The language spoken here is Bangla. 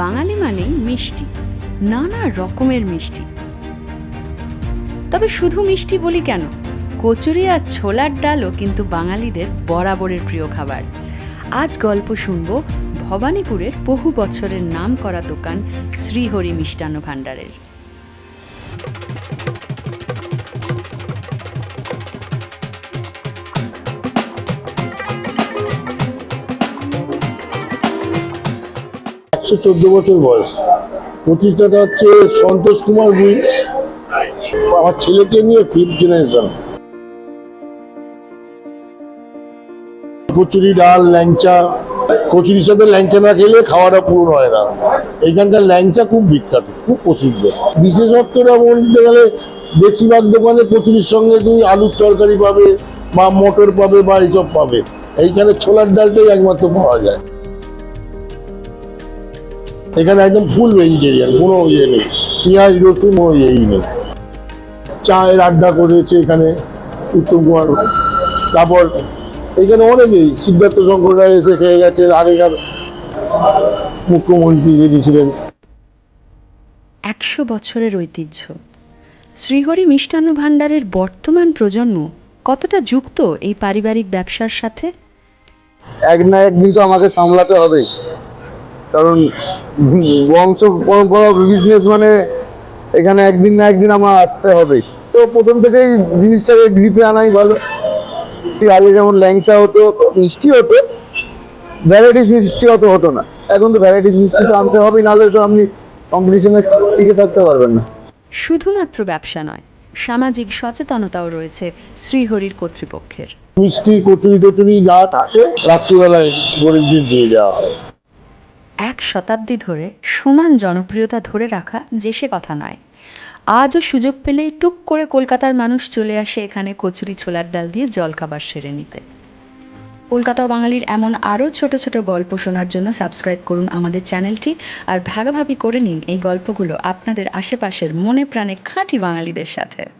বাঙালি মানেই মিষ্টি, নানা রকমের মিষ্টি। তবে শুধু মিষ্টি বলি কেন? কচুরি আর ছোলার ডালও কিন্তু বাঙালিদের বরাবরের প্রিয় খাবার। আজ গল্প শুনব ভবানীপুরের বহু বছরের নাম করা দোকান শ্রীহরি মিষ্টান্ন ভাণ্ডারের। একশো চোদ্দ বছর বয়স। প্রতিষ্ঠাটা হচ্ছে সন্তোষ কুমার গুই আমার ছেলেকে নিয়ে ফিফথ জেনারেশন কচুরি ডাল, ল্যাংচা। কচুরির সাথে ল্যাংচা না খেলে খাওয়াটা পূরণ হয় না। এখানকার ল্যাংচা খুব বিখ্যাত, খুব প্রসিদ্ধ। বিশেষত্বটা বলতে গেলে বেশিরভাগ দোকানে কচুরির সঙ্গে তুমি আলুর তরকারি পাবে বা মটর পাবে বা এইসব পাবে। এইখানে ছোলার ডালটাই একমাত্র পাওয়া যায়। এখানে একদম ফুল ভেজিটেরিয়ান কোনো ইয়ে নেই। পেঁয়াজ রসুন ও ইয়েই নেই। চায়ের আড্ডা করেছে এখানে উত্তম কুমার তারপর এখানে অনেকেই সিদ্ধার্থ শঙ্কর রায় এসে খেয়ে গেছে আগেকার মুখ্যমন্ত্রী যিনি ছিলেন। একশো বছরের ঐতিহ্য। শ্রীহরি মিষ্টান্ন ভাণ্ডারের বর্তমান প্রজন্ম কতটা যুক্ত এই পারিবারিক ব্যবসার সাথে? এক না একদিন তো আমাকে সামলাতে হবে কারণ বংশ পরম্পরা বিজনেস মানে এখানে একদিন না একদিন আমার আসতে হবে তো প্রথম থেকেই জিনিসটাকে গ্রিপে আনাই ভালো। আগে যেমন ল্যাংচা হতো মিষ্টি হতো ভ্যারাইটিস মিষ্টি অত হতো না। এখন তো ভ্যারাইটিস মিষ্টি তো আনতে হবে নাহলে তো আপনি কম্পিটিশনে টিকে থাকতে পারবেন না। শুধুমাত্র ব্যবসা নয় সামাজিক সচেতনতাও রয়েছে শ্রীহরির কর্তৃপক্ষের। মিষ্টি কচুরি টচুরি যা থাকে রাত্রিবেলায় গরিবদের দিয়ে যাওয়া হয়। এক শতাব্দী ধরে সমান জনপ্রিয়তা ধরে রাখা যে সে কথা নয়। আজও সুযোগ পেলেই টুক করে কলকাতার মানুষ চলে আসে এখানে কচুরি ছোলার ডাল দিয়ে জলখাবার সেরে নিতে। কলকাতা বাঙালির এমন আরও ছোট ছোট গল্প শোনার জন্য সাবস্ক্রাইব করুন আমাদের চ্যানেলটি আর ভাগাভাগি করে নিন এই গল্পগুলো আপনাদের আশেপাশের মনে প্রাণে খাঁটি বাঙালিদের সাথে।